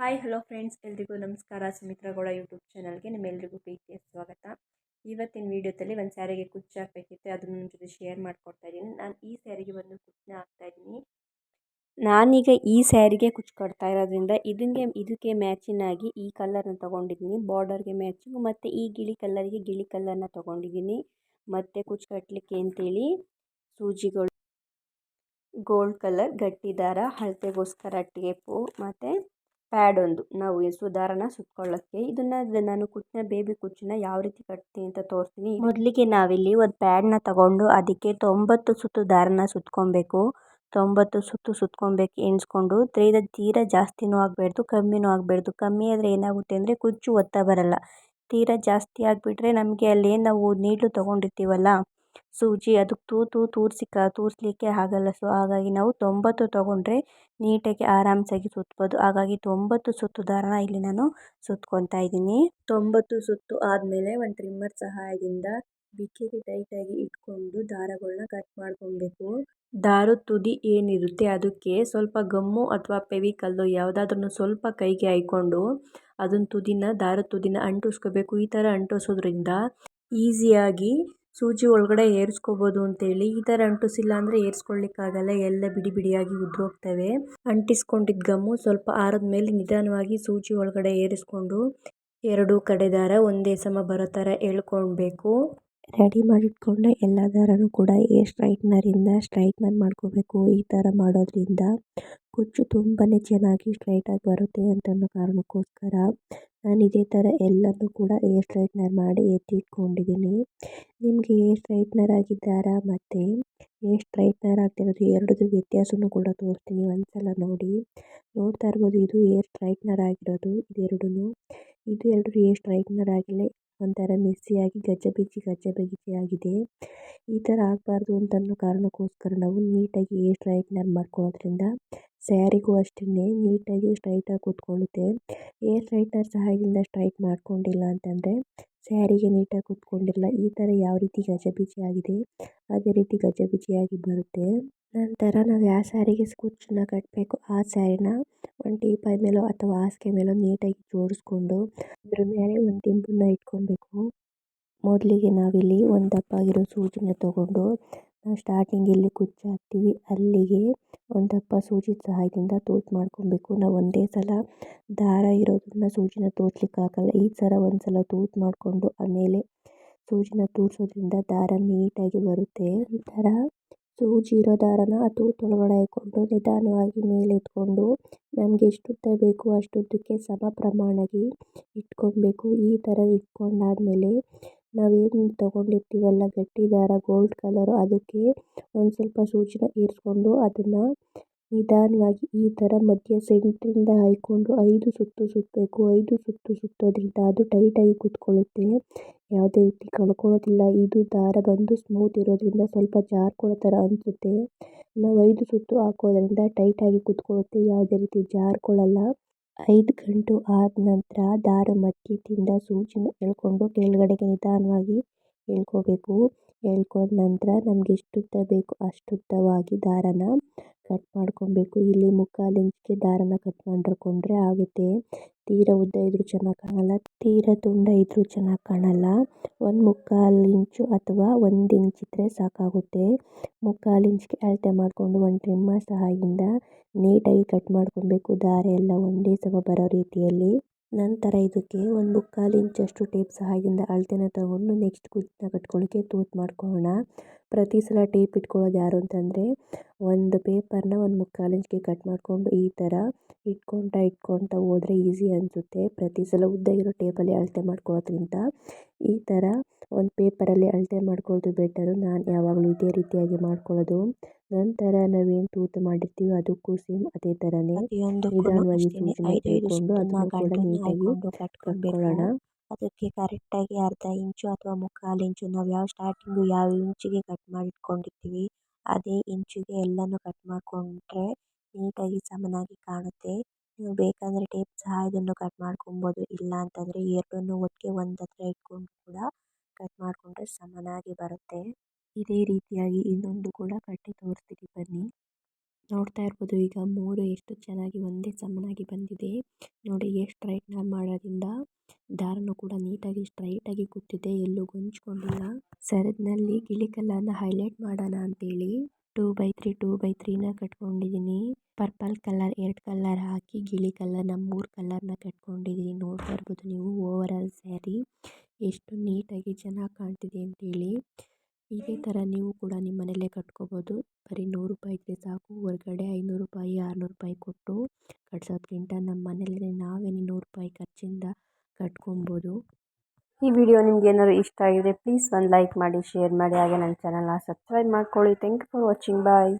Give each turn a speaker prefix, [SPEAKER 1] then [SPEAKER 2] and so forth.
[SPEAKER 1] Hi, hello friends. ಎಲ್ರಿಗೂ ನಮಸ್ಕಾರ. ಸುಮಿತ್ರಗೌಡ YouTube ಚಾನಲ್ಗೆ ನಿಮ್ಮೆಲ್ರಿಗೂ ಪ್ರೀತಿಯ ಸ್ವಾಗತ. ಇವತ್ತಿನ ವೀಡಿಯೋದಲ್ಲಿ ಒಂದು ಸ್ಯಾರಿಗೆ ಕುಚ್ಚು ಹಾಕಬೇಕಿತ್ತು. ಅದನ್ನು ನಿಮ್ಮ ಜೊತೆ ಶೇರ್ ಮಾಡ್ಕೊಡ್ತಾ ಇದ್ದೀನಿ. ನಾನು ಈ ಸ್ಯಾರಿಗೆ ಒಂದು ಕುಚ್ಚನ್ನ ಹಾಕ್ತಾ ಇದ್ದೀನಿ. ನಾನೀಗ ಈ ಸ್ಯಾರಿಗೆ ಕುಚ್ಚು ಕಟ್ತಾ ಇರೋದ್ರಿಂದ ಇದಕ್ಕೆ ಇದಕ್ಕೆ ಮ್ಯಾಚಿಂಗ್ ಆಗಿ ಈ ಕಲರ್ನ ತೊಗೊಂಡಿದ್ದೀನಿ. ಬಾರ್ಡರ್ಗೆ ಮ್ಯಾಚಿಂಗ್ ಮತ್ತು ಈ ಗಿಳಿ ಕಲರ್ಗೆ ಗಿಳಿ ಕಲರ್ನ ತೊಗೊಂಡಿದ್ದೀನಿ. ಮತ್ತು ಕುಚ್ಚು ಕಟ್ಟಲಿಕ್ಕೆ ಅಂತೇಳಿ ಸೂಜಿಗಳು, ಗೋಲ್ಡ್ ಕಲರ್, ಗಟ್ಟಿದಾರ, ಹಳತೆಗೋಸ್ಕರ ಅಳತೆಗೋಸ್ಕರ ಟೇಪು ಮತ್ತು ಪ್ಯಾಡ್ ಒಂದು. ನಾವು ಸುಧಾರಣ ಸುತ್ಕೊಳ್ಳೋಕ್ಕೆ. ಇದನ್ನು ನಾನು ಕುಚ್ಚಿನ ಬೇಬಿ ಕುಚ್ಚನ್ನ ಯಾವ ರೀತಿ ಕಟ್ತೀನಿ ಅಂತ ತೋರಿಸ್ತೀನಿ. ಮೊದಲಿಗೆ ನಾವಿಲ್ಲಿ ಒಂದು ಪ್ಯಾಡ್ನ ತಗೊಂಡು ಅದಕ್ಕೆ ತೊಂಬತ್ತು ಸುತ್ತು ದಾರನ ಸುತ್ಕೊಬೇಕು. ತೊಂಬತ್ತು ಸುತ್ತು ಸುತ್ಕೊಬೇಕು ಎಣಿಸ್ಕೊಂಡು ತೀರ ತೀರ ಜಾಸ್ತಿನೂ ಆಗಬಾರ್ದು ಕಮ್ಮಿನೂ ಆಗಬಾರ್ದು ಕಮ್ಮಿ ಆದರೆ ಏನಾಗುತ್ತೆ ಅಂದರೆ ಕುಚ್ಚು ಒತ್ತ ಬರಲ್ಲ. ತೀರ ಜಾಸ್ತಿ ಆಗಿಬಿಟ್ರೆ ನಮಗೆ ಅಲ್ಲಿ ನಾವು ನೀಡ್ಲು ತೊಗೊಂಡಿರ್ತೀವಲ್ಲ? ಸೂಜಿ ಅದಕ್ಕೆ ತೂತು ತೂರ್ಸಿಕ, ತೂರಿಸ್ಲಿಕ್ಕೆ ಆಗಲ್ಲ. ಸೊ ಹಾಗಾಗಿ ನಾವು ತೊಂಬತ್ತು ತೊಗೊಂಡ್ರೆ ನೀಟಾಗಿ ಆರಾಮ್ಸಾಗಿ ಸುತ್ಬೋದು. ಹಾಗಾಗಿ ತೊಂಬತ್ತು ಸುತ್ತು ದಾರನ ಇಲ್ಲಿ ನಾನು ಸುತ್ಕೊತಾ ಇದ್ದೀನಿ. ತೊಂಬತ್ತು ಸುತ್ತು ಆದಮೇಲೆ ಒಂದು ಟ್ರಿಮ್ಮರ್ ಸಹಾಯದಿಂದ ಬಿಕ್ಕಿಗೆ ಟೈಟಾಗಿ ಇಟ್ಕೊಂಡು ದಾರಗಳನ್ನ ಕಟ್ ಮಾಡ್ಕೊಬೇಕು. ದಾರದ ತುದಿ ಏನಿರುತ್ತೆ ಅದಕ್ಕೆ ಸ್ವಲ್ಪ ಗಮ್ಮು ಅಥವಾ ಪೆವಿಕಲ್ಲು ಯಾವುದಾದ್ರೂ ಸ್ವಲ್ಪ ಕೈಗೆ ಹಾಯ್ಕೊಂಡು ಅದನ್ನ ತುದಿನ ದಾರದ ತುದಿನ ಅಂಟಿಸ್ಕೋಬೇಕು. ಈ ಥರ ಅಂಟಿಸೋದ್ರಿಂದ ಈಸಿಯಾಗಿ ಸೂಜಿ ಒಳಗಡೆ ಏರಿಸ್ಕೋಬೋದು ಅಂತೇಳಿ. ಈ ಥರ ಅಂಟಿಸಿಲ್ಲ ಅಂದರೆ ಏರಿಸ್ಕೊಳ್ಳಿಕ್ಕಾಗಲ್ಲ ಎಲ್ಲ ಬಿಡಿ ಬಿಡಿಯಾಗಿ ಉದ್ರೋಗ್ತವೆ. ಅಂಟಿಸ್ಕೊಂಡಿದ್ದ ಗಮ್ಮು ಸ್ವಲ್ಪ ಆರಿದ ಮೇಲೆ ನಿಧಾನವಾಗಿ ಸೂಜಿ ಒಳಗಡೆ ಏರಿಸ್ಕೊಂಡು ಎರಡೂ ಕಡೆ ದಾರ ಒಂದೇ ಸಮ ಬರೋ ಥರ ಎಳ್ಕೊಳ್ಬೇಕು. ರೆಡಿ ಮಾಡಿಟ್ಕೊಂಡ ಎಲ್ಲ ದಾರನೂ ಕೂಡ ಏರ್ ಸ್ಟ್ರೈಟ್ನರಿಂದ ಸ್ಟ್ರೈಟ್ನರ್ ಮಾಡ್ಕೋಬೇಕು ಈ ಥರ ಮಾಡೋದ್ರಿಂದ. ಕುಚ್ಚು ತುಂಬಾ ಚೆನ್ನಾಗಿ ಸ್ಟ್ರೈಟಾಗಿ ಬರುತ್ತೆ ಅಂತ ಕಾರಣಕ್ಕೋಸ್ಕರ. ನಾನು ಇದೇ ಥರ ಎಲ್ಲನೂ ಕೂಡ ಏರ್ ಸ್ಟ್ರೈಟ್ನರ್ ಮಾಡಿ ಎತ್ತಿಟ್ಕೊಂಡಿದ್ದೀನಿ. ನಿಮಗೆ ಏರ್ ಸ್ಟ್ರೈಟ್ನರ್ ಆಗಿದ್ದಾರಾ ದಾರ ಮತ್ತು? ಏರ್ ಸ್ಟ್ರೈಟ್ನರ್ ಆಗ್ತಿರೋದು ಎರಡದು ವ್ಯತ್ಯಾಸನೂ ಕೂಡ ತೋರಿಸ್ತೀನಿ ಒಂದ್ಸಲ ನೋಡಿ. ನೋಡ್ತಾ ಇರ್ಬೋದು ಇದು ಏರ್ ಸ್ಟ್ರೈಟ್ನರ್ ಆಗಿರೋದು ಇದೆರಡೂ ಇದು ಎರಡು ಏರ್ ಸ್ಟ್ರೈಟ್ನರ್ ಆಗಿಲ್ಲ, ಒಂಥರ ಮಿಸ್ಸಿಯಾಗಿ ಗಜ್ಜ ಗಜ್ಜೆ ಆಗಿದೆ. ಈ ಥರ ಆಗಬಾರ್ದು ಅಂತ ಕಾರಣಕ್ಕೋಸ್ಕರ ನಾವು ನೀಟಾಗಿ ಏರ್ ಸ್ಟ್ರೈಟ್ನರ್ ಮಾಡ್ಕೊಳ್ಳೋದ್ರಿಂದ ಸ್ಯಾರಿಗೂ ಅಷ್ಟೇ ನೀಟಾಗಿ ಸ್ಟ್ರೈಟಾಗಿ ಕೂತ್ಕೊಳ್ಳುತ್ತೆ. ಏರ್ ಸ್ಟ್ರೈಟ್ನರ್ ಸಹಾಯದಿಂದ ಸ್ಟ್ರೈಟ್ ಮಾಡ್ಕೊಂಡಿಲ್ಲ ಅಂತಂದರೆ ಸ್ಯಾರಿಗೆ ನೀಟಾಗಿ ಕೂತ್ಕೊಂಡಿಲ್ಲ. ಈ ಥರ ಯಾವ ರೀತಿ ಗಜಬಿಜಿ ಆಗಿದೆ? ಅದೇ ರೀತಿ ಗಜಬಿಜಿಯಾಗಿ ಬರುತ್ತೆ. ನಂತರ ನಾವು ಯಾವ ಸ್ಯಾರಿಗೆ ಸ್ಕೂಚನ್ನ ಕಟ್ಟಬೇಕು ಆ ಸ್ಯಾರಿನ ಒಂದು ಟೀಪಾಯ್ ಮೇಲೋ ಅಥವಾ ಹಾಸಿಗೆ ಮೇಲೋ ನೀಟಾಗಿ ಜೋಡಿಸ್ಕೊಂಡು ಅದ್ರ ಮೇಲೆ ಒಂದು ದಿಂಬನ್ನ ಇಟ್ಕೊಬೇಕು. ಮೊದಲಿಗೆ ನಾವಿಲ್ಲಿ ಒಂದು ದಪ್ಪ ಆಗಿರೋ ಸೂಜಿನ ತಗೊಂಡು ನಾವು ಸ್ಟಾರ್ಟಿಂಗ್ ಎಲ್ಲಿ ಕುಚ್ಚು ಹಾಕ್ತೀವಿ ಅಲ್ಲಿಗೆ ಒಂದು ದಪ್ಪ ಸೂಜಿ ಸಹಾಯದಿಂದ ತೂತು ಮಾಡ್ಕೊಬೇಕು. ನಾವು ಒಂದೇ ಸಲ ದಾರ ಇರೋದನ್ನ ಸೂಜಿನ ತೋರ್ಸ್ಲಿಕ್ಕಾಗಲ್ಲ ಈ ಸಲ ಒಂದು ಸಲ ತೂತು ಮಾಡಿಕೊಂಡು ಆಮೇಲೆ ಸೂಜಿನ ತೂರಿಸೋದ್ರಿಂದ ದಾರ ನೀಟಾಗಿ ಬರುತ್ತೆ. ನಂತರ ಸೂಜಿ ಇರೋ ದಾರನ ಆ ತೂತೊಳಗಡೆ ಹಾಕ್ಕೊಂಡು ನಿಧಾನವಾಗಿ ಮೇಲೆ ಎತ್ಕೊಂಡು ನಮಗೆ ಎಷ್ಟುದ್ದ ಬೇಕು ಅಷ್ಟುದ್ದಕ್ಕೆ ಸಮ ಪ್ರಮಾಣವಾಗಿ ಇಟ್ಕೊಬೇಕು. ಈ ಥರ ಇಟ್ಕೊಂಡಾದ್ಮೇಲೆ ನಾವೇನು ತೊಗೊಂಡಿರ್ತೀವಲ್ಲ ಗಟ್ಟಿ ದಾರ ಗೋಲ್ಡ್ ಕಲರು ಅದಕ್ಕೆ ಒಂದು ಸ್ವಲ್ಪ ಸೂಜಿನ ಇರಿಸ್ಕೊಂಡು ಅದನ್ನು ನಿಧಾನವಾಗಿ ಈ ಥರ ಮಧ್ಯ ಸೆಂಟ್ರಿಂದ ಹಾಯ್ಕೊಂಡು ಐದು ಸುತ್ತು ಸುತ್ತಬೇಕು. ಐದು ಸುತ್ತು ಸುತ್ತೋದ್ರಿಂದ ಅದು ಟೈಟಾಗಿ ಕೂತ್ಕೊಳ್ಳುತ್ತೆ. ಯಾವುದೇ ರೀತಿ ಕಳ್ಕೊಳ್ಳೋದಿಲ್ಲ. ಇದು ದಾರ ಬಂದು ಸ್ಮೂತ್ ಇರೋದ್ರಿಂದ ಸ್ವಲ್ಪ ಜಾರ್ಕೊಳ್ಳೋ ಥರ ಅನಿಸುತ್ತೆ. ನಾವು ಐದು ಸುತ್ತು ಹಾಕೋದ್ರಿಂದ ಟೈಟಾಗಿ ಕೂತ್ಕೊಳ್ಳುತ್ತೆ. ಯಾವುದೇ ರೀತಿ ಜಾರ್ಕೊಳ್ಳಲ್ಲ. ಐದು ಗಂಟು ಆದ ನಂತರ ದಾರ ಮಧ್ಯದಿಂದ ಸೂಜಿನ ಎಳ್ಕೊಂಡು ಕೆಳಗಡೆಗೆ ನಿಧಾನವಾಗಿ ಎಳ್ಕೋಬೇಕು ಎಳ್ಕೊಂಡ ನಂತರ ನಮಗೆ ಎಷ್ಟು ಉದ್ದ ಬೇಕು ಅಷ್ಟು ಉದ್ದವಾಗಿ ದಾರನ ಕಟ್ ಮಾಡ್ಕೊಬೇಕು. ಇಲ್ಲಿ ಮುಕ್ಕಾಲು ಇಂಚ್ಗೆ ದಾರನ ಕಟ್ ಮಾಡ್ಕೊಂಡ್ರೆ ಆಗುತ್ತೆ. ತೀರ ಉದ್ದ ಇದ್ರೂ ಚೆನ್ನಾಗಿ ಕಾಣಲ್ಲ, ತೀರ ತುಂಡ ಇದ್ರೂ ಚೆನ್ನಾಗಿ ಕಾಣಲ್ಲ. ಒಂದು ಮುಕ್ಕಾಲು ಇಂಚು ಅಥವಾ ಒಂದು ಇಂಚ್ ಇದ್ದರೆ ಸಾಕಾಗುತ್ತೆ. ಮುಕ್ಕಾಲು ಇಂಚ್ಗೆ ಅಳತೆ ಮಾಡಿಕೊಂಡು ಒಂದು ಟ್ರಿಮ್ಮರ್ ಸಹಾಯದಿಂದ ನೀಟಾಗಿ ಕಟ್ ಮಾಡ್ಕೊಬೇಕು, ದಾರ ಎಲ್ಲ ಒಂದೇ ಸಮ ಬರೋ ರೀತಿಯಲ್ಲಿ. ನಂತರ ಇದಕ್ಕೆ ಒಂದು ಮುಕ್ಕಾಲು ಇಂಚಷ್ಟು ಟೇಪ್ ಸಹಾಯದಿಂದ ಅಳತೆನ ತಗೊಂಡು ನೆಕ್ಸ್ಟ್ ಕುಚ್ಚನ್ನ ಕಟ್ಕೊಳ್ಳೋಕ್ಕೆ ತೂತು ಮಾಡ್ಕೊಳ್ಳೋಣ ಪ್ರತಿ ಸಲ ಟೇಪ್ ಇಟ್ಕೊಳ್ಳೋದು ಯಾರು ಅಂತಂದರೆ ಒಂದು ಪೇಪರ್ನ ಒಂದು ಮುಕ್ಕಾಲು ಇಂಚಿಗೆ ಕಟ್ ಮಾಡಿಕೊಂಡು ಈ ಥರ ಇಟ್ಕೊತಾ ಇಟ್ಕೊತಾ ಹೋದ್ರೆ ಈಸಿ ಅನಿಸುತ್ತೆ. ಪ್ರತಿ ಸಲ ಉದ್ದ ಇರೋ ಟೇಪಲ್ಲಿ ಅಳತೆ ಮಾಡ್ಕೊಳ್ಳೋದ್ರಿಂದ ಈ ಥರ ಒಂದು ಪೇಪರಲ್ಲಿ ಅಳತೆ ಮಾಡ್ಕೊಳ್ಳೋದು ಬೆಟರು. ನಾನು ಯಾವಾಗಲೂ ಇದೇ ರೀತಿಯಾಗಿ ಮಾಡ್ಕೊಳ್ಳೋದು. ನಂತರ ನಾವೇನು ತೂತ ಮಾಡಿರ್ತೀವಿ ಅದಕ್ಕೂ ಸೇಮ್ ಅದೇ ಥರನೇ ನಿಧಾನವಾಗಿ ಸೂಜಿನ ತೆಗೆದುಕೊಂಡು ಅದನ್ನು ಕೂಡ ನೀಟಾಗಿ ಕಟ್ಕೊಳ್ಳೋಣ. ಅದಕ್ಕೆ ಕರೆಕ್ಟಾಗಿ ಅರ್ಧ ಇಂಚು ಅಥವಾ ಮುಕ್ಕಾಲು ಇಂಚು ನಾವು ಯಾವ ಸ್ಟಾರ್ಟಿಂಗು ಯಾವ ಇಂಚಿಗೆ ಕಟ್ ಮಾಡಿ ಇಟ್ಕೊಂಡಿರ್ತೀವಿ ಅದೇ ಇಂಚಿಗೆ ಎಲ್ಲನೂ ಕಟ್ ಮಾಡಿಕೊಂಡ್ರೆ ನೀಟಾಗಿ ಸಮನಾಗಿ ಕಾಣುತ್ತೆ. ನೀವು ಬೇಕಂದರೆ ಟೇಪ್ ಸಹಾಯದಿಂದ ಕಟ್ ಮಾಡ್ಕೊಬೋದು, ಇಲ್ಲ ಅಂತಂದರೆ ಎರಡನ್ನೂ ಒಟ್ಟಿಗೆ ಒಂದು ಹತ್ರ ಇಟ್ಕೊಂಡು ಕೂಡ ಕಟ್ ಮಾಡಿಕೊಂಡ್ರೆ ಸಮನಾಗಿ ಬರುತ್ತೆ. ಇದೇ ರೀತಿಯಾಗಿ ಇನ್ನೊಂದು ಕೂಡ ಕಟ್ಟಿ ತೋರಿಸ್ತೀನಿ ಬನ್ನಿ. ನೋಡ್ತಾ ಇರ್ಬೋದು. ಈಗ ಮೂರು ಎಷ್ಟು ಚೆನ್ನಾಗಿ ಒಂದೇ ಸಮನಾಗಿ ಬಂದಿದೆ. ನೋಡಿ ಎಷ್ಟು ಸ್ಟ್ರೈಟ್ನ ಮಾಡೋದ್ರಿಂದ ದಾರನೂ ಕೂಡ ನೀಟಾಗಿ ಸ್ಟ್ರೈಟಾಗಿ ಕೂತಿದೆ. ಎಲ್ಲೂ ಗೊಂಚ್ಕೊಂಡಿಲ್ಲ ಸರದ್ನಲ್ಲಿ ಗಿಳಿ ಕಲರ್ನ ಹೈಲೈಟ್ ಮಾಡೋಣ ಅಂತೇಳಿ two by three two by ತ್ರೀನ ಕಟ್ಕೊಂಡಿದ್ದೀನಿ. ಪರ್ಪಲ್ ಕಲರ್ ಎರಡು ಕಲರ್ ಹಾಕಿ ಗಿಳಿ ಕಲರ್ನ ಮೂರು ಕಲರ್ನ ಕಟ್ಕೊಂಡಿದ್ದೀನಿ. ನೋಡ್ತಾ ಇರ್ಬೋದು ನೀವು ಓವರ್ ಆಲ್ ಸ್ಯಾರಿ ಎಷ್ಟು ನೀಟಾಗಿ ಚೆನ್ನಾಗಿ ಕಾಣ್ತಿದೆ ಅಂತೇಳಿ. ಇದೇ ಥರ ನೀವು ಕೂಡ ನಿಮ್ಮ ಮನೆಯಲ್ಲೇ ಕಟ್ಕೋಬೋದು. ಬರೀ ನೂರು ರೂಪಾಯಿ ಇದ್ದರೆ ಸಾಕು. ಹೊರಗಡೆ ಐನೂರು ರೂಪಾಯಿ, ಆರುನೂರು ರೂಪಾಯಿ ಕೊಟ್ಟು ಕಟ್ಸೋದ್ಕಿಂತ ನಮ್ಮ ಮನೆಯಲ್ಲೇ ನಾವೇ ನೂರು ರೂಪಾಯಿ ಖರ್ಚಿಂದ ಕಟ್ಕೊಬೋದು. ಈ ವಿಡಿಯೋ ನಿಮ್ಗೆ ಏನಾದ್ರು ಇಷ್ಟ ಆಗಿದ್ರೆ ಪ್ಲೀಸ್ ಒಂದು ಲೈಕ್ ಮಾಡಿ, ಶೇರ್ ಮಾಡಿ. ಹಾಗೆ ನನ್ನ ಚಾನಲ್ನ ಸಬ್ಸ್ಕ್ರೈಬ್ ಮಾಡ್ಕೊಳ್ಳಿ. Thank you for watching bye